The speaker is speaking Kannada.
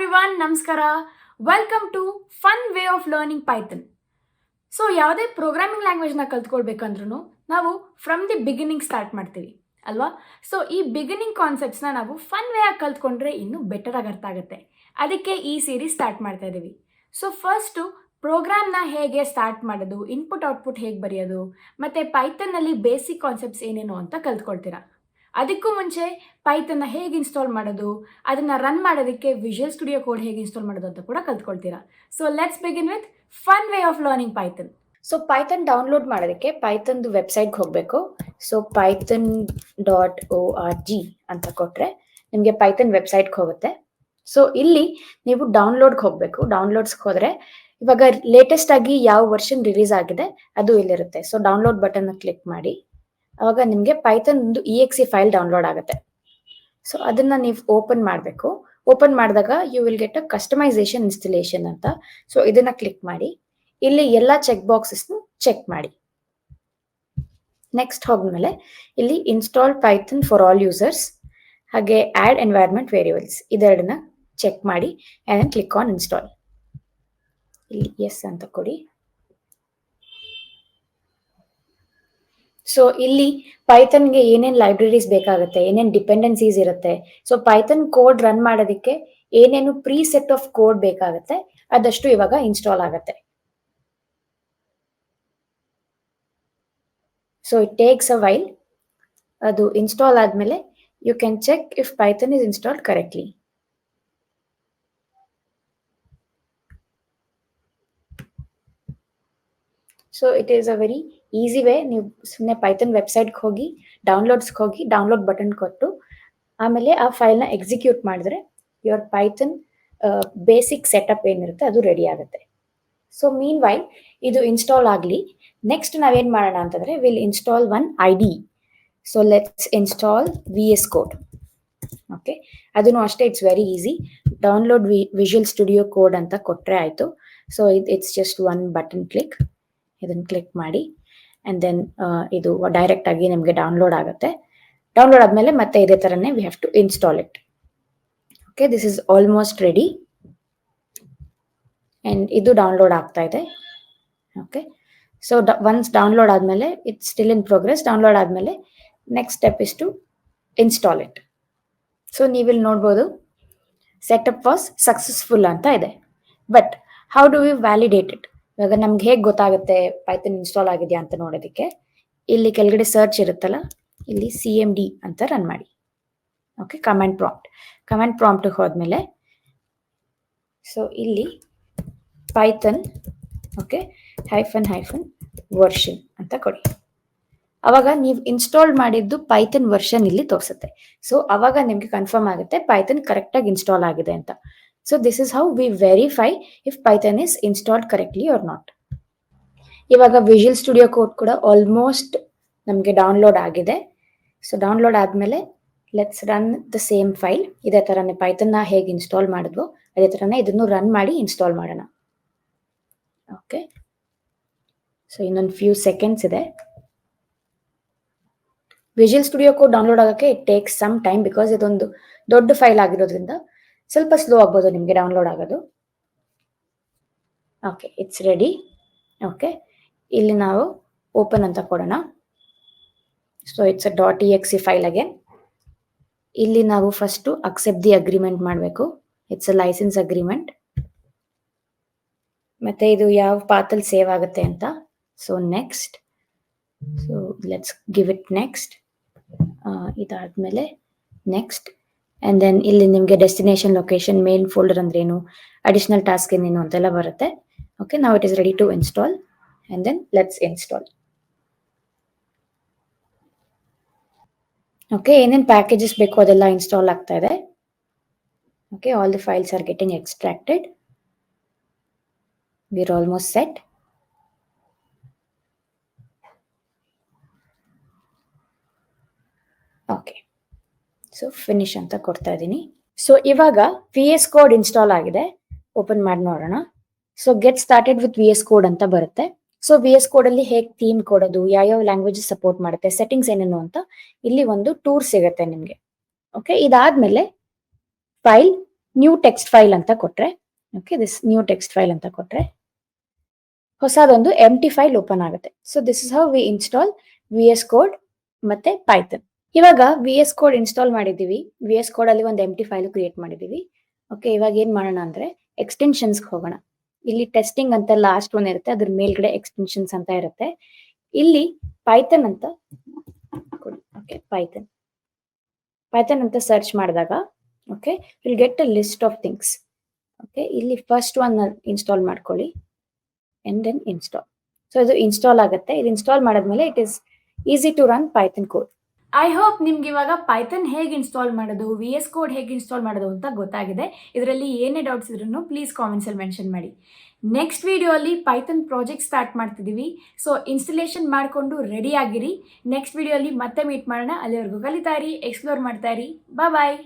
ಎವ್ರಿವನ್ ನಮಸ್ಕಾರ. Welcome to fun way of learning Python so ಯಾವುದೇ ಪ್ರೋಗ್ರಾಮಿಂಗ್ ಲ್ಯಾಂಗ್ವೇಜ್ನ ಕಲ್ತ್ಕೊಳ್ಬೇಕಂದ್ರೂ ನಾವು ಫ್ರಮ್ ದಿ ಬಿಗಿನಿಂಗ್ ಸ್ಟಾರ್ಟ್ ಮಾಡ್ತೀವಿ, ಅಲ್ವಾ? ಸೊ ಈ ಬಿಗಿನಿಂಗ್ ಕಾನ್ಸೆಪ್ಟ್ಸ್ನ ನಾವು ಫನ್ ವೇ ಆಗಿ ಕಲ್ತ್ಕೊಂಡ್ರೆ ಇನ್ನೂ ಬೆಟರ್ ಆಗಿ ಅರ್ಥ ಆಗುತ್ತೆ. ಅದಕ್ಕೆ ಈ ಸೀರೀಸ್ ಸ್ಟಾರ್ಟ್ ಮಾಡ್ತಾ ಇದ್ದೀವಿ ಸೊ ಫಸ್ಟು ಪ್ರೋಗ್ರಾಮ್ನ ಹೇಗೆ ಸ್ಟಾರ್ಟ್ ಮಾಡೋದು ಇನ್ಪುಟ್ ಔಟ್ಪುಟ್ ಹೇಗೆ ಬರೆಯೋದು, ಮತ್ತು ಪೈಥನ್ನಲ್ಲಿ ಬೇಸಿಕ್ ಕಾನ್ಸೆಪ್ಟ್ಸ್ ಏನೇನು ಅಂತ ಕಲ್ತ್ಕೊಳ್ತೀರಾ? ಅದಕ್ಕೂ ಮುಂಚೆ ಪೈಥನ್ನ ಹೇಗೆ ಇನ್ಸ್ಟಾಲ್ ಮಾಡೋದು? ಅದನ್ನು ರನ್ ಮಾಡೋದಕ್ಕೆ ವಿಜುವಲ್ ಸ್ಟುಡಿಯೋ ಕೋಡ್ ಹೇಗೆ ಇನ್ಸ್ಟಾಲ್ ಮಾಡೋದು ಅಂತ ಕೂಡ ಕಲ್ತ್ಕೊಳ್ತೀರಾ. So let's begin with fun way of learning Python so Python download ಮಾಡೋದಕ್ಕೆ ಪೈಥನ್ದು ವೆಬ್ಸೈಟ್ಗೆ ಹೋಗಬೇಕು. So Python dot O R G ಅಂತ ಕೊಟ್ಟರೆ ನಿಮಗೆ ಪೈಥನ್ ವೆಬ್ಸೈಟ್ಗೆ ಹೋಗುತ್ತೆ. ಸೊ ಇಲ್ಲಿ ನೀವು ಡೌನ್ಲೋಡ್ಗೆ ಹೋಗಬೇಕು. ಡೌನ್ಲೋಡ್ಸ್ಗೆ ಹೋದರೆ ಇವಾಗ ಲೇಟೆಸ್ಟ್ ಆಗಿ ಯಾವ ವರ್ಷನ್ ರಿಲೀಸ್ ಆಗಿದೆ ಅದು ಇಲ್ಲಿರುತ್ತೆ. ಸೊ ಡೌನ್ಲೋಡ್ ಬಟನ್ ಕ್ಲಿಕ್ ಮಾಡಿ. ಅವಾಗ ನಿಮಗೆ ಪೈಥನ್ ಒಂದು ಇ ಎಕ್ಸಿ ಫೈಲ್ ಡೌನ್ಲೋಡ್ ಆಗುತ್ತೆ. ಸೊ ಅದನ್ನ ನೀವು ಓಪನ್ ಮಾಡಬೇಕು. ಓಪನ್ ಮಾಡಿದಾಗ you will get a customization installation ಅಂತ. ಸೊ ಇದನ್ನ ಕ್ಲಿಕ್ ಮಾಡಿ. ಇಲ್ಲಿ ಎಲ್ಲ ಚೆಕ್ ಬಾಕ್ಸಸ್ನು ಚೆಕ್ ಮಾಡಿ. ನೆಕ್ಸ್ಟ್ ಹೋದ್ಮೇಲೆ ಇಲ್ಲಿ install Python for all users ಹಾಗೆ ಆಡ್ ಎನ್ವೈರ್ಮೆಂಟ್ ವೇರಿಯಬಲ್ಸ್ ಇದೆರಡನ್ನ ಚೆಕ್ ಮಾಡಿ ಆ್ಯಂಡ್ ಕ್ಲಿಕ್ ಆನ್ ಇನ್ಸ್ಟಾಲ್ ಇಲ್ಲಿ ಎಸ್ ಅಂತ ಕೊಡಿ. ಸೊ ಇಲ್ಲಿ ಪೈಥನ್ಗೆ ಏನೇನು ಲೈಬ್ರರೀಸ್ ಬೇಕಾಗುತ್ತೆ, ಏನೇನು ಡಿಪೆಂಡೆನ್ಸೀಸ್ ಇರುತ್ತೆ ಸೊ ಪೈಥನ್ ಕೋಡ್ ರನ್ ಮಾಡೋದಕ್ಕೆ ಏನೇನು ಪ್ರೀ ಸೆಟ್ ಆಫ್ ಕೋಡ್ ಬೇಕಾಗುತ್ತೆ, ಅದಷ್ಟು ಇವಾಗ ಇನ್ಸ್ಟಾಲ್ ಆಗುತ್ತೆ. So it takes a while ಅದು ಇನ್ಸ್ಟಾಲ್ ಆದ್ಮೇಲೆ you can check if Python is installed correctly so it is a very easy way, ನೀವು ಸುಮ್ಮನೆ ಪೈಥನ್ ವೆಬ್ಸೈಟ್ಗೆ ಹೋಗಿ ಡೌನ್ಲೋಡ್ಸ್ಗೆ ಹೋಗಿ ಡೌನ್ಲೋಡ್ ಬಟನ್ ಕೊಟ್ಟು, ಆಮೇಲೆ ಆ ಫೈಲ್ನ ಎಕ್ಸಿಕ್ಯೂಟ್ ಮಾಡಿದ್ರೆ ಯುವರ್ ಪೈಥನ್ ಬೇಸಿಕ್ ಸೆಟಪ್ ಏನಿರುತ್ತೆ, ಅದು ರೆಡಿ ಆಗುತ್ತೆ. ಸೊ ಮೀನ್ ವೈಲ್ ಇದು ಇನ್ಸ್ಟಾಲ್ ಆಗಲಿ. ನೆಕ್ಸ್ಟ್ ನಾವೇನು ಮಾಡೋಣ ಅಂತಂದರೆ will install one I D so let's install V S code okay ಅದನ್ನು ಅಷ್ಟೇ it's very easy download V visual studio code ಅಂತ ಕೊಟ್ಟರೆ ಆಯಿತು. ಸೊ ಇದು it's just one button click ಇದನ್ನು ಕ್ಲಿಕ್ ಮಾಡಿ. ಆ್ಯಂಡ್ ದೆನ್ ಇದು ಡೈರೆಕ್ಟ್ ಆಗಿ ನಿಮಗೆ ಡೌನ್ಲೋಡ್ ಆಗುತ್ತೆ. ಡೌನ್ಲೋಡ್ ಆದಮೇಲೆ ಮತ್ತೆ ಇದೇ ಥರನೇ we have to install it okay this is almost ready and ಇದು ಡೌನ್ಲೋಡ್ ಆಗ್ತಾ ಇದೆ. ಓಕೆ ಸೊ ಒನ್ಸ್ ಡೌನ್ಲೋಡ್ ಆದಮೇಲೆ it's still in progress download ಆದಮೇಲೆ next step is to install it so ನೀವಿಲ್ಲಿ ನೋಡ್ಬೋದು ಸೆಟಪ್ ವಾಸ್ ಸಕ್ಸಸ್ಫುಲ್ ಅಂತ ಇದೆ. But how do you validate it ಇವಾಗ ನಮ್ಗೆ ಹೇಗೆ ಗೊತ್ತಾಗುತ್ತೆ ಪೈಥನ್ ಇನ್ಸ್ಟಾಲ್ ಆಗಿದೆಯಾ ಅಂತ ನೋಡೋದಕ್ಕೆ, ಇಲ್ಲಿ ಕೆಳಗಡೆ ಸರ್ಚ್ ಇರುತ್ತಲ್ಲ, ಇಲ್ಲಿ ಸಿ ಎಂ ಡಿ ಅಂತ ರನ್ ಮಾಡಿ. ಓಕೆ ಕಮೆಂಟ್ ಪ್ರಾಂಪ್ಟ್ ಕಮೆಂಟ್ ಪ್ರಾಂಪ್ಟಿಗೆ ಹೋದ್ಮೇಲೆ ಸೊ ಇಲ್ಲಿ Python okay hyphen hyphen version ಅಂತ ಕೊಡಿ. ಅವಾಗ ನೀವು ಇನ್ಸ್ಟಾಲ್ ಮಾಡಿದ್ದು ಪೈಥನ್ ವರ್ಷನ್ ಇಲ್ಲಿ ತೋರಿಸುತ್ತೆ. ಸೊ ಅವಾಗ ನಿಮಗೆ ಕನ್ಫರ್ಮ್ ಆಗುತ್ತೆ ಪೈಥನ್ ಕರೆಕ್ಟಾಗಿ ಇನ್ಸ್ಟಾಲ್ ಆಗಿದೆ ಅಂತ. So this is how we verify if Python is installed correctly or not ಇವಾಗ ವಿಜುವಲ್ ಸ್ಟುಡಿಯೋ ಕೋಡ್ ಕೂಡ ಆಲ್ಮೋಸ್ಟ್ ನಮಗೆ ಡೌನ್ಲೋಡ್ ಆಗಿದೆ. ಸೊ ಡೌನ್ಲೋಡ್ ಆದಮೇಲೆ let's run the same file ಇದೇ ಥರನೇ ಪೈಥನ್ನ ಹೇಗೆ ಇನ್ಸ್ಟಾಲ್ ಮಾಡಿದ್ವೋ, ಅದೇ ಥರನೇ ಇದನ್ನು ರನ್ ಮಾಡಿ ಇನ್ಸ್ಟಾಲ್ ಮಾಡೋಣ. ಓಕೆ ಸೊ ಇನ್ನೊಂದು ಫ್ಯೂ ಸೆಕೆಂಡ್ಸ್ ಇದೆ. ವಿಜುವಲ್ ಸ್ಟುಡಿಯೋ ಕೋಡ್ ಡೌನ್ಲೋಡ್ ಆಗೋಕ್ಕೆ it takes some time because ಇದೊಂದು ದೊಡ್ಡ ಫೈಲ್ ಆಗಿರೋದ್ರಿಂದ ಸ್ವಲ್ಪ ಸ್ಲೋ ಆಗ್ಬೋದು ನಿಮಗೆ ಡೌನ್ಲೋಡ್ ಆಗೋದು. ಓಕೆ ಇಟ್ಸ್ ರೆಡಿ ಓಕೆ ಇಲ್ಲಿ ನಾವು ಓಪನ್ ಅಂತ ಕೊಡೋಣ. So it's a dot E X file again ಇಲ್ಲಿ ನಾವು ಫಸ್ಟು ಅಕ್ಸೆಪ್ಟ್ ದಿ ಅಗ್ರಿಮೆಂಟ್ ಮಾಡಬೇಕು. ಇಟ್ಸ್ ಅ ಲೈಸೆನ್ಸ್ ಅಗ್ರಿಮೆಂಟ್ ಮತ್ತೆ ಇದು ಯಾವ ಪಾತಲ್ಲಿ ಸೇವ್ ಆಗುತ್ತೆ ಅಂತ. So next so let's give it next ಇದಾದ್ಮೇಲೆ ನೆಕ್ಸ್ಟ್ ಆ್ಯಂಡ್ ದೆನ್ ಇಲ್ಲಿ ನಿಮಗೆ ಡೆಸ್ಟಿನೇಷನ್ ಲೊಕೇಶನ್ ಮೇನ್ ಫೋಲ್ಡರ್ ಅಂದ್ರೇನು ಅಡಿಷನಲ್ ಟಾಸ್ಕ್ ಏನೇನು ಅಂತೆಲ್ಲ ಬರುತ್ತೆ. ಓಕೆ ನಾವು it is ready to install and then let's install okay ಏನೇನು ಪ್ಯಾಕೇಜಸ್ ಬೇಕು ಅದೆಲ್ಲ ಇನ್ಸ್ಟಾಲ್ ಆಗ್ತಾ ಇದೆ. Okay all the files are getting extracted we're almost set okay so finish ಅಂತ ಕೊಡ್ತಾ ಇದ್ದೀನಿ ಸೊ ಇವಾಗ ವಿ ಎಸ್ ಕೋಡ್ ಇನ್ಸ್ಟಾಲ್ ಆಗಿದೆ. ಓಪನ್ ಮಾಡಿ ನೋಡೋಣ. So get started with V S code ಅಂತ ಬರುತ್ತೆ. ಸೊ ವಿ ಎಸ್ ಕೋಡ್ ಅಲ್ಲಿ ಹೇಗೆ ಥೀಮ್ ಕೊಡೋದು, ಯಾವ್ಯಾವ ಲ್ಯಾಂಗ್ವೇಜ್ ಸಪೋರ್ಟ್ ಮಾಡುತ್ತೆ ಸೆಟ್ಟಿಂಗ್ಸ್ ಏನೇನು ಅಂತ ಇಲ್ಲಿ ಒಂದು ಟೂರ್ ಸಿಗುತ್ತೆ ನಿಮಗೆ. ಓಕೆ ಇದಾದ್ಮೇಲೆ ಫೈಲ್ ನ್ಯೂ ಟೆಕ್ಸ್ಟ್ ಫೈಲ್ ಅಂತ ಕೊಟ್ರೆ. Okay this new text file ಅಂತ ಕೊಟ್ರೆ. ಹೊಸದೊಂದು ಎಂ ಟಿ ಫೈಲ್ ಓಪನ್ ಆಗುತ್ತೆ. So this is how we install V S code ಮತ್ತೆ ಪೈಥನ್ ಇವಾಗ ವಿ ಎಸ್ ಕೋಡ್ ಇನ್ಸ್ಟಾಲ್ ಮಾಡಿದೀವಿ ವಿ ಎಸ್ ಕೋಡ್ ಅಲ್ಲಿ ಒಂದು ಎಂ ಟಿ ಫೈಲ್ ಕ್ರಿಯೇಟ್ ಮಾಡಿದೀವಿ ಓಕೆ ಇವಾಗ ಏನ್ ಮಾಡೋಣ ಅಂದ್ರೆ ಎಕ್ಸ್ಟೆನ್ಷನ್ಸ್ ಹೋಗೋಣ. ಇಲ್ಲಿ ಟೆಸ್ಟಿಂಗ್ ಅಂತ ಲಾಸ್ಟ್ ಒನ್ ಇರುತ್ತೆ, ಅದ್ರ ಮೇಲ್ಗಡೆ ಎಕ್ಸ್ಟೆನ್ಷನ್ಸ್ ಅಂತ ಇರುತ್ತೆ. ಇಲ್ಲಿ ಪೈಥನ್ ಅಂತ ಓಕೆ ಪೈಥನ್ ಪೈಥನ್ ಅಂತ ಸರ್ಚ್ ಮಾಡಿದಾಗ okay will get a list of things okay ಇಲ್ಲಿ ಫಸ್ಟ್ ಒನ್ ಇನ್ಸ್ಟಾಲ್ ಮಾಡ್ಕೊಳ್ಳಿ. ಅಂಡ್ ದೆನ್ ಇನ್ಸ್ಟಾಲ್ ಸೊ ಇದು ಇನ್ಸ್ಟಾಲ್ ಆಗುತ್ತೆ. ಇದು ಇನ್ಸ್ಟಾಲ್ ಮಾಡಿದ್ಮೇಲೆ it is easy to run Python code I hope ನಿಮ್ಗೆ ಇವಾಗ ಪೈಥನ್ ಹೇಗೆ ಇನ್ಸ್ಟಾಲ್ ಮಾಡೋದು ವಿ ಎಸ್ ಕೋಡ್ ಹೇಗೆ ಇನ್ಸ್ಟಾಲ್ ಮಾಡೋದು ಅಂತ ಗೊತ್ತಾಗಿದೆ. ಇದರಲ್ಲಿ ಏನೇ ಡೌಟ್ಸ್ ಇದ್ರೂ ಪ್ಲೀಸ್ ಕಾಮೆಂಟ್ಸಲ್ಲಿ ಮೆನ್ಷನ್ ಮಾಡಿ. ನೆಕ್ಸ್ಟ್ ವಿಡಿಯೋ ಅಲ್ಲಿ ಪೈಥನ್ ಪ್ರಾಜೆಕ್ಟ್ ಸ್ಟಾರ್ಟ್ ಮಾಡ್ತಿದ್ದೀವಿ ಸೊ ಇನ್ಸ್ಟಾಲೇಷನ್ ಮಾಡಿಕೊಂಡು ರೆಡಿ ಆಗಿರಿ. ನೆಕ್ಸ್ಟ್ ವಿಡಿಯೋ ಅಲ್ಲಿ ಮತ್ತೆ ಮೀಟ್ ಮಾಡೋಣ. ಅಲ್ಲಿವರೆಗೂ ಕಲಿತಾರಿ ಎಕ್ಸ್ಪ್ಲೋರ್ ಮಾಡ್ತಾ ಇರಿ. ಬಾಯ್